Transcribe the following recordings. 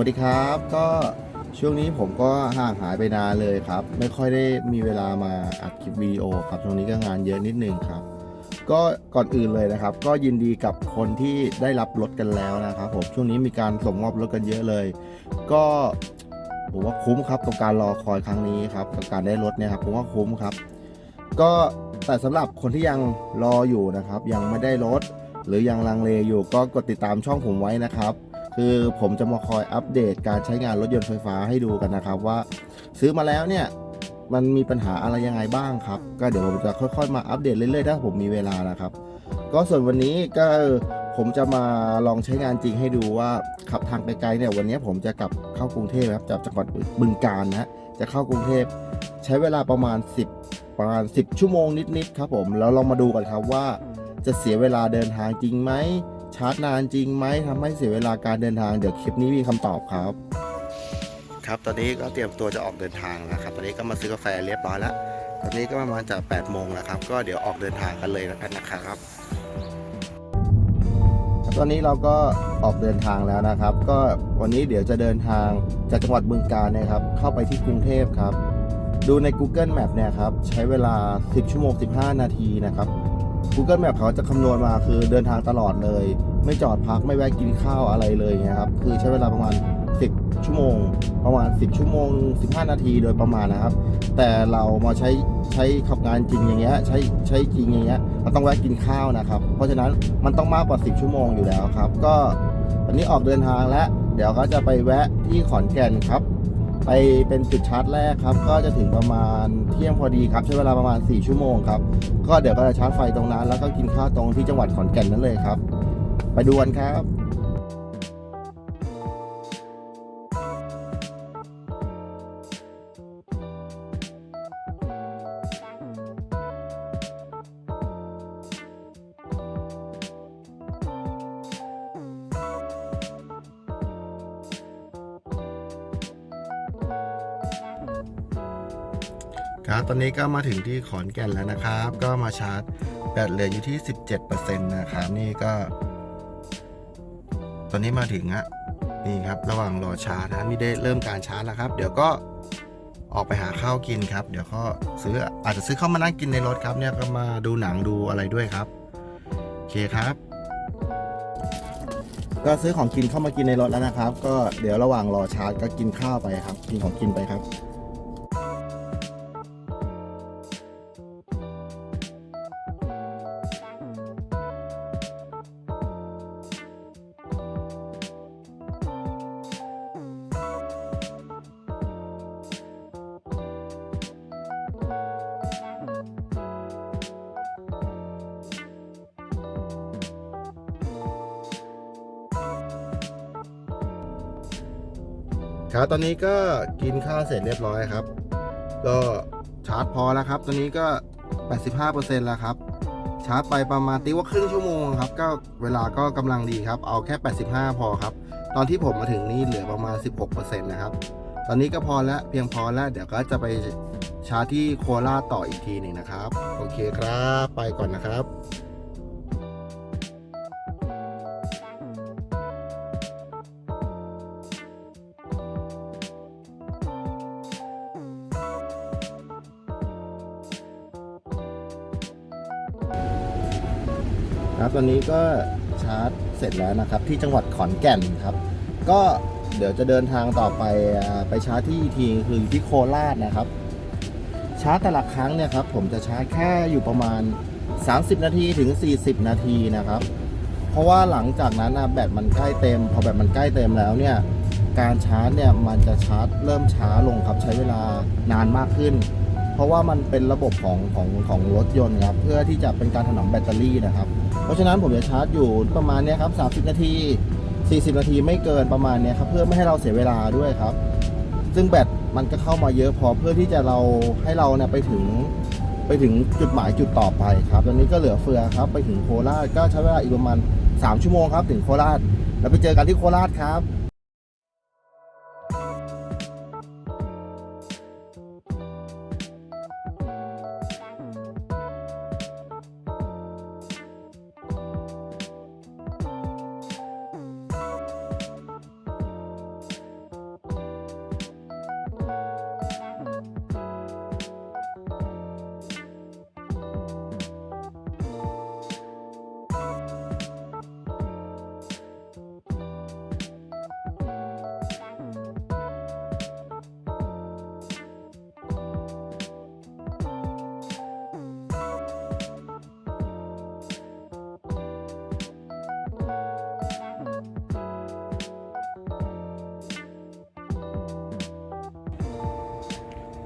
วัสดีครับ ก็ช่วงนี้ผมก็ห่างหายไปนานเลยครับ ไม่ค่อยได้มีเวลามาอัดคลิปวิดีโอครับช่วงนี้ก็งานเยอะนิดนึงครับ ก็ก่อนอื่นเลยนะครับ ก็ยินดีกับคนที่ได้รับรถกันแล้วนะครับผมช่วงนี้มีการส่งมอบรถกันเยอะเลย ก็ผมว่าคุ้มครับกับการรอคอยครั้งนี้ครับกับการได้รถเนี่ยครับผมว่าคุ้มครับ ก็แต่สำหรับคนที่ยังรออยู่นะครับ ยังไม่ได้รถ หรือยังลังเลอยู่ก็กดติดตามช่องผมไว้นะครับ คือผมจะมาคอยอัปเดตการใช้งานรถยนต์ไฟฟ้าให้ดูกันนะครับว่า ซื้อมาแล้วเนี่ยมันมีปัญหาอะไรยังไงบ้างครับ ก็เดี๋ยวผมจะค่อยๆ มาอัปเดตเรื่อยๆถ้าผมมีเวลานะครับ ก็ส่วนวันนี้ก็ผมจะมาลองใช้งานจริงให้ดูว่าขับทางไกลๆเนี่ยวันนี้ผมจะกลับเข้ากรุงเทพครับจากจังหวัดบึงกาฬนะฮะจะเข้ากรุงเทพใช้เวลาประมาณ 10 ประมาณ 10 ชั่วโมงนิดๆครับผมแล้วลองมาดูกันครับว่าจะเสียเวลาเดินทางจริงไหม ชาร์จนานจริงไหมทำให้เสียเวลาการเดินทางเดี๋ยวคลิปนี้มีคำตอบครับ ครับตอนนี้ก็เตรียมตัวจะออกเดินทางแล้วครับ ตอนนี้ก็มาซื้อกาแฟเรียบร้อยแล้ว ตอนนี้ก็ประมาณจะ8โมงแล้วครับ ก็เดี๋ยวออกเดินทางกันเลยแล้วกันนะครับครับ ตอนนี้เราก็ออกเดินทางแล้วนะครับ ก็วันนี้เดี๋ยวจะเดินทางจากจังหวัดบึงกาฬเนะครับ เข้าไปที่กรุงเทพครับ ดูใน Google Map เนี่ยครับใช้เวลา 10 ชั่วโมง 15 นาทีนะครับ Google Map เขาจะคำนวณมาคือเดินทางตลอดเลย ไม่จอดพักไม่แวะกินข้าวอะไรเลยเนะครับคือใช้เวลาประมาณ 10 ชั่วโมง ประมาณ 10 ชั่วโมง 15 นาทีโดยประมาณนะครับ แต่เรามาใช้ใช้ขับงานจริงอย่างเงี้ยใช้ใช้จริงอย่างเงี้ยมันต้องแวะกินข้าวนะครับ เพราะฉะนั้นมันต้องมากกว่า 10 ชั่วโมงอยู่แล้วครับ ก็วันนี้ออกเดินทางแล้วเดี๋ยวก็จะไปแวะที่ขอนแก่นครับ ไปเป็นจุดชาร์จแรกครับ ก็จะถึงประมาณเที่ยงพอดีครับใช้เวลาประมาณ 4 ชั่วโมงครับก็เดี๋ยวก็จะชาร์จไฟตรงนั้น แล้วก็กินข้าวตรงที่จังหวัดขอนแก่นนั่นเลยครับ ไปดูกันครับ ครับตอนนี้ก็มาถึงที่ขอนแก่นแล้วนะครับ ก็มาชาร์จแบตเหลืออยู่ที่ 17%นะครับนี่ก็ ตอนนี้มาถึงอะนี่ครับระหว่างรอชาร์จนะนี่ได้เริ่มการชาร์จแล้วครับ เดี๋ยวก็ออกไปหาข้าวกินครับ เดี๋ยวก็ซื้ออาจจะซื้อเข้ามานั่งกินในรถครับ เนี่ยก็มาดูหนังดูอะไรด้วยครับโอเคครับ ก็ซื้อของกินเข้ามากินในรถแล้วนะครับ ก็เดี๋ยวระหว่างรอชาร์จก็กินข้าวไปครับ กินของกินไปครับ ครับตอนนี้ก็กินข้าวเสร็จเรียบร้อยครับ ก็ชาร์จพอแล้วครับ ตอนนี้ก็ 85%แล้วครับ ชาร์จไปประมาณตีว่าครึ่งชั่วโมงครับ ก็เวลาก็กำลังดีครับ เอาแค่ 85 พอครับ ตอนที่ผมมาถึงนี่เหลือประมาณ 16%นะครับ ตอนนี้ก็พอแล้วเพียงพอแล้วเดี๋ยวก็จะไปชาร์จที่โคราชต่ออีกทีหนึ่งนะครับ โอเคครับ ไปก่อนนะครับ ครับตอนนี้ก็ชาร์จเสร็จแล้วนะครับ ที่จังหวัดขอนแก่นครับ ก็เดี๋ยวจะเดินทางต่อไปไปชาร์จที่อีกทีคืออยู่ที่โคราชนะครับ ชาร์จแต่ละครั้งเนี่ยครับ ผมจะชาร์จแค่อยู่ประมาณ 30 นาทีถึง 40 นาทีนะครับ เพราะว่าหลังจากนั้นนะแบตมันใกล้เต็ม พอแบตมันใกล้เต็มแล้วเนี่ยการชาร์จเนี่ยมันจะชาร์จเริ่มช้าลงครับใช้เวลานานมากขึ้น เพราะว่ามันเป็นระบบของของของรถยนต์ครับ เพื่อที่จะเป็นการถนอมแบตเตอรี่นะครับ เพราะฉะนั้นผมจะชาร์จอยู่ประมาณนี้ครับ 30 นาที 40 นาทีไม่เกินประมาณนี้ครับเพื่อไม่ให้เราเสียเวลาด้วยครับ ซึ่งแบตมันก็เข้ามาเยอะพอเพื่อที่จะเราให้เราเนี่ยไปถึงไปถึงจุดหมายจุดต่อไปครับ ตอนนี้ก็เหลือเฟือครับ ไปถึงโคราชก็ใช้เวลาอีกประมาณ 3 ชั่วโมงครับ ถึงโคราช แล้วไปเจอกันที่โคราชครับ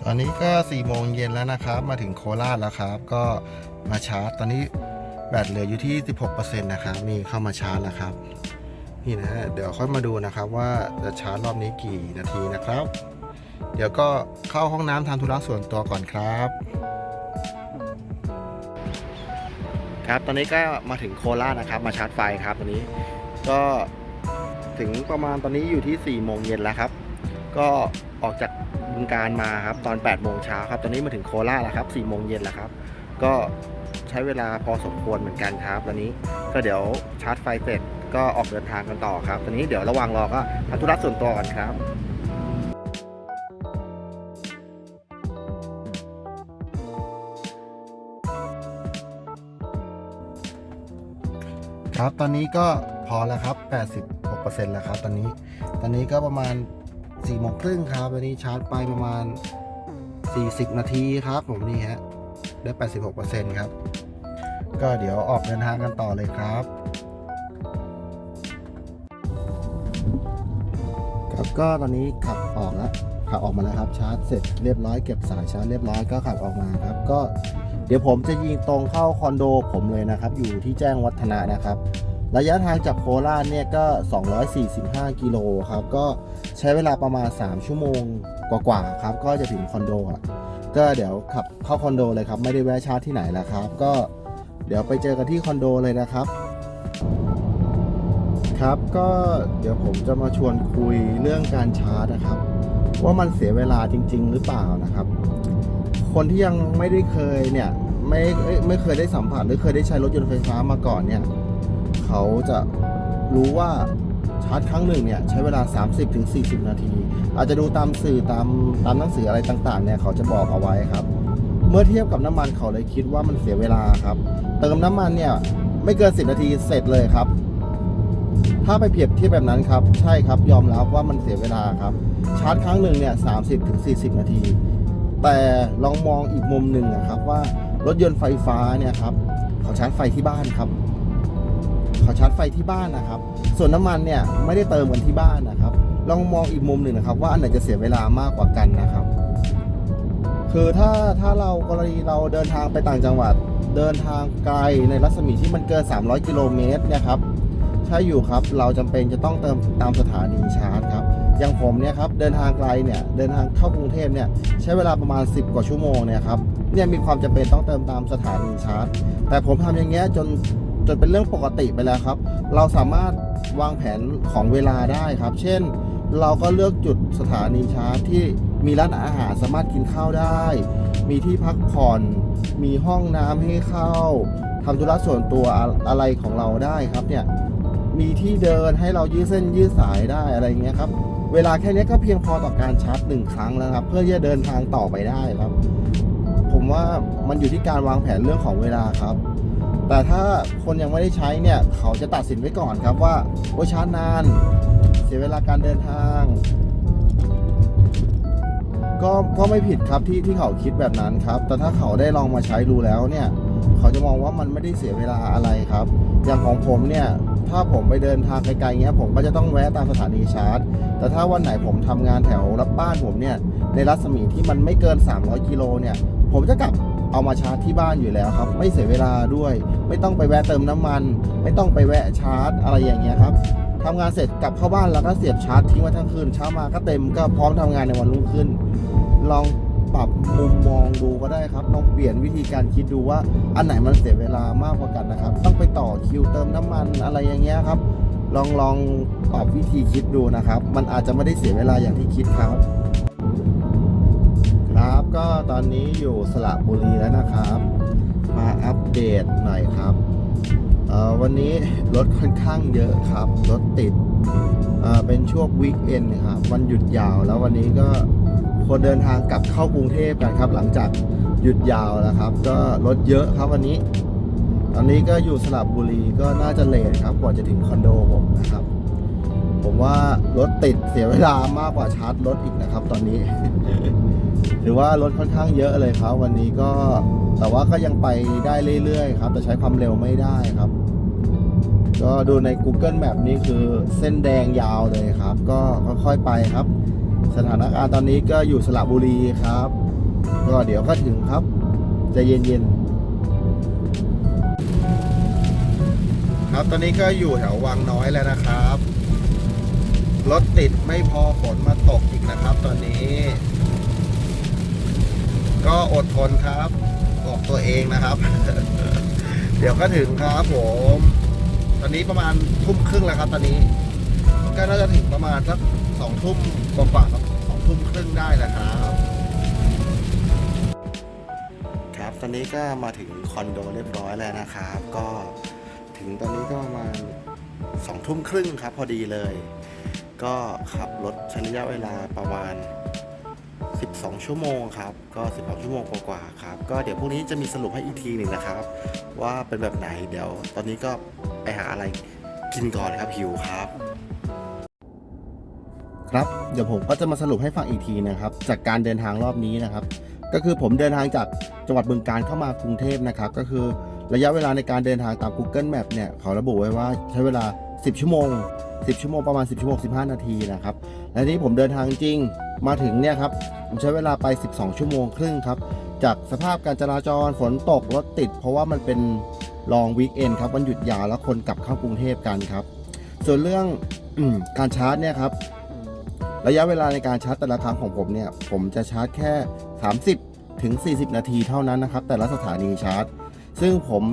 ตอนนี้ก็4ี่โมงเย็นแล้วนะครับ มาถึงโคราชแล้วครับ ก็มาชาร์จ ตอนนี้แบตเหลืออยู่ที่ 16%นะครับนี่เข้ามาชาร์จแล้วครับ นี่นะฮะเดี๋ยวค่อยมาดูนะครับว่าจะชาร์จรอบนี้กี่นาทีนะครับ เดี๋ยวก็เข้าห้องน้ำทำธุระส่วนตัวก่อนครับ ครับตอนนี้ก็มาถึงโคราชนะครับ มาชาร์จไฟครับตอนนี้ก็ถึงประมาณตอนนี้อยู่ที่4ี่โมงเย็นแล้วครับ ก็ออกจาก บึงการมาครับตอน8โมงเช้าครับตอนนี้มาถึงโคราชแล้วครับ4โมงเย็นแล้วครับ ก็ใช้เวลาพอสมควรเหมือนกันครับ ตอนนี้ก็เดี๋ยวชาร์จไฟเสร็จก็ออกเดินทางกันต่อครับ ตอนนี้เดี๋ยวระหว่างรอก็ทำธุระส่วนตัวก่อนครับครับตอนนี้ก็พอแล้วครับ 86%แล้วครับ ตอนนี้ ตอนนี้ก็ประมาณ 4โมงครึ่งครับตอนนี้ชาร์จไปประมาณ 40 นาทีครับ ผมนี่ฮะได้ 86%ครับ ก็เดี๋ยวออกเดินทางกันต่อเลยครับครับก็ตอนนี้ขับออกแล้วขับออกมาแล้วครับชาร์จเสร็จเรียบร้อยเก็บสายชาร์จเรียบร้อยก็ขับออกมาครับ ก็เดี๋ยวผมจะยิงตรงเข้าคอนโดผมเลยนะครับ อยู่ที่แจ้งวัฒนะนะครับ ระยะทางจากโคราชเนี่ยก็ 245 กิโลครับ ก็ใช้เวลาประมาณ 3 ชั่วโมงกว่าๆครับ ก็จะถึงคอนโดอะก็เดี๋ยวขับเข้าคอนโดเลยครับ ไม่ได้แวะชาร์จที่ไหนแล้วครับ ก็เดี๋ยวไปเจอกันที่คอนโดเลยนะครับ ครับก็เดี๋ยวผมจะมาชวนคุยเรื่องการชาร์จนะครับ ว่ามันเสียเวลาจริง ๆ หรือเปล่านะครับ คนที่ยังไม่ได้เคยเนี่ยไม่ไม่เคยได้สัมผัสหรือเคยได้ใช้รถยนต์ไฟฟ้ามาก่อนเนี่ย เขาจะรู้ว่าชาร์จครั้งหนึ่งเนี่ยใช้เวลา 30-40 นาที อาจจะดูตามสื่อตามตามหนังสืออะไรต่างๆเนี่ยเขาจะบอกเอาไว้ครับ เมื่อเทียบกับน้ำมันเขาเลยคิดว่ามันเสียเวลาครับ เติมน้ำมันเนี่ยไม่เกิน 10 นาทีเสร็จเลยครับ ถ้าไปเปรียบเทียบแบบนั้นครับ ใช่ครับยอมรับว่ามันเสียเวลาครับ ชาร์จครั้งหนึ่งเนี่ย30-40นาที แต่ลองมองอีกมุมหนึ่งนะครับว่ารถยนต์ไฟฟ้าเนี่ยครับเขาชาร์จไฟที่บ้านครับ เขาชาร์จไฟที่บ้านนะครับ ส่วนน้ำมันเนี่ยไม่ได้เติมกันที่บ้านนะครับ ลองมองอีกมุมหนึ่งนะครับ ว่าอันไหนจะเสียเวลามากกว่ากันนะครับ คือถ้าถ้าเรากรณีเราเดินทางไปต่างจังหวัด เดินทางไกลในรัศมีที่มันเกิน 300 กิโลเมตรเนี่ยครับใช่อยู่ครับเราจำเป็นจะต้องเติมตามสถานีชาร์จครับอย่างผมเนี่ยครับเดินทางไกลเนี่ยเดินทางเข้ากรุงเทพเนี่ยใช้เวลาประมาณ 10 กว่าชั่วโมงเนี่ยครับเนี่ยมีความจำเป็นต้องเติมตามสถานีชาร์จ แต่ผมทำอย่างเงี้ยจน จนเป็นเรื่องปกติไปแล้วครับ เราสามารถวางแผนของเวลาได้ครับ เช่น เราก็เลือกจุดสถานีชาร์จที่มีร้านอาหารสามารถกินข้าวได้ มีที่พักผ่อน มีห้องน้ำให้เข้าทำธุระส่วนตัวอะไรของเราได้ครับเนี่ยมีที่เดินให้เรายืดเส้นยืดสายได้อะไรเงี้ยครับ เวลาแค่นี้ก็เพียงพอต่อการชาร์จหนึ่งครั้งแล้วครับ เพื่อที่จะเดินทางต่อไปได้ครับ ผมว่ามันอยู่ที่การวางแผนเรื่องของเวลาครับ แต่ถ้าคนยังไม่ได้ใช้เนี่ย เขาจะตัดสินไว้ก่อนครับว่าโอ้ชาร์จนาน เสียเวลาการเดินทาง ก็ก็ไม่ผิดครับที่ที่เขาคิดแบบนั้นครับ แต่ถ้าเขาได้ลองมาใช้ดูแล้วเนี่ย เขาจะมองว่ามันไม่ได้เสียเวลาอะไรครับ อย่างของผมเนี่ยถ้าผมไปเดินทางไกลๆเงี้ยผมก็จะต้องแวะตามสถานีชาร์จ แต่ถ้าวันไหนผมทำงานแถวรับบ้านผมเนี่ยในรัศมีที่มันไม่เกิน 300 กิโลเนี่ย ผมจะกลับ เอามาชาร์จที่บ้านอยู่แล้วครับ ไม่เสียเวลาด้วย ไม่ต้องไปแวะเติมน้ำมัน ไม่ต้องไปแวะชาร์จ อะไรอย่างเงี้ยครับทำงานเสร็จกลับเข้าบ้านแล้วก็เสียบชาร์จทิ้งไว้ทั้งคืนเช้ามาก็เต็มก็พร้อมทำงานในวันรุ่งขึ้น ลองปรับมุมมองดูก็ได้ครับลองเปลี่ยนวิธีการคิดดูว่าอันไหนมันเสียเวลามากกว่ากันนะครับ ต้องไปต่อคิวเติมน้ำมันอะไรอย่างเงี้ยครับ ลองลองปรับวิธีคิดดูนะครับ มันอาจจะไม่ได้เสียเวลาอย่างที่คิดครับ ก็ตอนนี้อยู่สระบุรีแล้วนะครับ มาอัปเดตหน่อยครับวันนี้รถค่อนข้างเยอะครับ รถติดเเป็นช่วงวีคเอนครับวันหยุดยาวแล้ววันนี้ก็คนเดินทางกลับเข้ากรุงเทพกันครับ หลังจากหยุดยาวแล้วครับ ก็รถเยอะครับวันนี้ ตอนนี้ก็อยู่สระบุรีก็น่าจะเลทครับกว่าจะถึงคอนโดผมนะครับ ผมว่ารถติดเสียเวลามากกว่าชาร์จรถอีกนะครับ ตอนนี้ ถือว่ารถค่อนข้างเยอะเลยครับ วันนี้ก็แต่ว่าก็ยังไปได้เรื่อยๆครับ แต่ใช้ความเร็วไม่ได้ครับ ก็ดูใน Google Map นี่คือเส้นแดงยาวเลยครับ ก็ค่อยๆไปครับ สถานการณ์ตอนนี้ก็อยู่สระบุรีครับ ก็เดี๋ยวก็ถึงครับจะเย็นๆครับตอนนี้ก็อยู่แถววังน้อยแล้วนะครับรถติดไม่พอฝนมาตกอีกนะครับ ตอนนี้ ก็อดทนครับบอกตัวเองนะครับ เดี๋ยวก็ถึงครับผม ตอนนี้ประมาณทุ่มครึ่งแล้วครับ ตอนนี้ ก็น่าจะถึงประมาณสักสองทุ่มกว่าๆครับสองทุ่มครึ่งได้นะครับ ครับตอนนี้ก็มาถึงคอนโดเรียบร้อยแล้วนะครับ ก็ถึงตอนนี้ก็ประมาณสองทุ่มครึ่งครับ พอดีเลย ก็ขับรถใช้ระยะเวลาประมาณ 12 ชั่วโมงครับ ก็ 12 ชั่วโมงกว่าๆครับ ก็เดี๋ยวพรุ่งนี้จะมีสรุปให้อีกทีหนึ่งนะครับ ว่าเป็นแบบไหน เดี๋ยวตอนนี้ก็ไปหาอะไรกินก่อนครับหิวครับ ครับ เดี๋ยวผมก็จะมาสรุปให้ฟังอีกทีนะครับ จากการเดินทางรอบนี้นะครับ ก็คือผมเดินทางจากจังหวัดบึงการเข้ามากรุงเทพนะครับ ก็คือระยะเวลาในการเดินทางตาม Google Map เนี่ยเขาระบุไว้ว่าใช้เวลา 10 ชั่วโมง 10 ชั่วโมงประมาณ 10 ชั่วโมง 15 นาทีนะครับ และทีนี้ผมเดินทางจริง มาถึงเนี่ยครับผมใช้เวลาไป 12 ชั่วโมงครึ่งครับ จากสภาพการจราจรฝนตกรถติด เพราะว่ามันเป็นลองวีคเอนครับวันหยุดยาวแล้วคนกลับเข้ากรุงเทพกันครับ ส่วนเรื่องอการชาร์จเนี่ยครับระยะเวลาในการชาร์จแต่ละครั้งของผมเนี่ยผมจะชาร์จแค่ 30 ถึง 40 นาทีเท่านั้นนะครับ แต่ละสถานีชาร์จ ซึ่งผม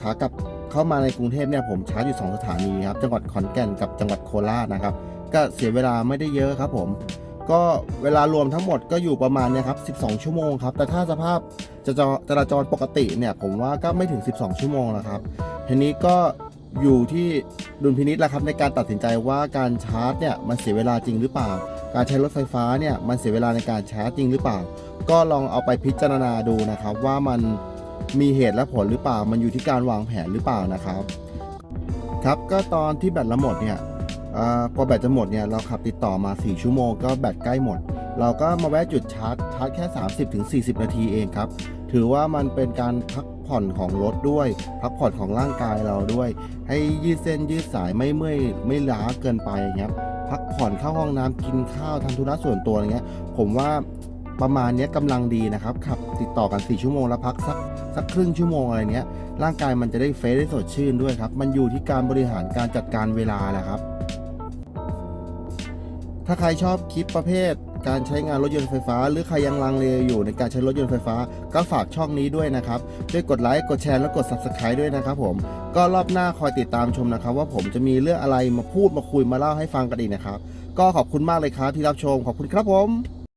ขากลับเข้ามาในกรุงเทพเนี่ยผมชาร์จอยู่ 2 สถานีครับจังหวัดขอนแก่นกับจังหวัดโคราชนะครับ ก็เสียเวลาไม่ได้เยอะครับผม ก็เวลารวมทั้งหมดก็อยู่ประมาณเนี่ยครับ 12 ชั่วโมงครับ แต่ถ้าสภาพจะจจราจรปกติเนี่ยผมว่าก็ไม่ถึง 12 ชั่วโมงแล้วครับทีนี้ก็อยู่ที่ดุลพินิจแหละครับในการตัดสินใจว่าการชาร์จเนี่ยมันเสียเวลาจริงหรือเปล่า การใช้รถไฟฟ้าเนี่ยมันเสียเวลาในการชาร์จจริงหรือเปล่า ก็ลองเอาไปพิจารณาดูนะครับ ว่ามันมีเหตุและผลหรือเปล่า มันอยู่ที่การวางแผนหรือเปล่านะครับ ครับก็ตอนที่แบตเราหมดเนี่ย อ่าพอแบตจะหมดเนี่ยเราขับติดต่อมา 4 ชั่วโมงก็แบตใกล้หมด เราก็มาแวะจุดชาร์จชาร์จแค่ 30-40 นาทีเองครับ ถือว่ามันเป็นการพักผ่อนของรถด้วย พักผ่อนของร่างกายเราด้วย ให้ยืดเส้นยืดสายไม่เมื่อยไม่ล้าเกินไปอย่างเงี้ยพักผ่อนเข้าห้องน้ำกินข้าวทำธุระส่วนตัวอย่างเงี้ย ผมว่าประมาณนี้ยกำลังดีนะครับขับติดต่อกัน 4 ชั่วโมงแล้วพักสักสักครึ่งชั่วโมงอะไรเนี้ยร่างกายมันจะได้เฟรชได้สดชื่นด้วยครับ มันอยู่ที่การบริหารการจัดการเวลาแหละครับ ถ้าใครชอบคลิปประเภท การใช้งานรถยนต์ไฟฟ้า หรือใครยังลังเลอยู่ในการใช้รถยนต์ไฟฟ้า ก็ฝากช่องนี้ด้วยนะครับช่วยกดไลค์กดแชร์และกด subscribe ด้วยนะครับผมก็รอบหน้าคอยติดตามชมนะครับ ว่าผมจะมีเรื่องอะไรมาพูดมาคุยมาเล่าให้ฟังกันอีกนะครับ ก็ขอบคุณมากเลยครับที่รับชมขอบคุณครับผม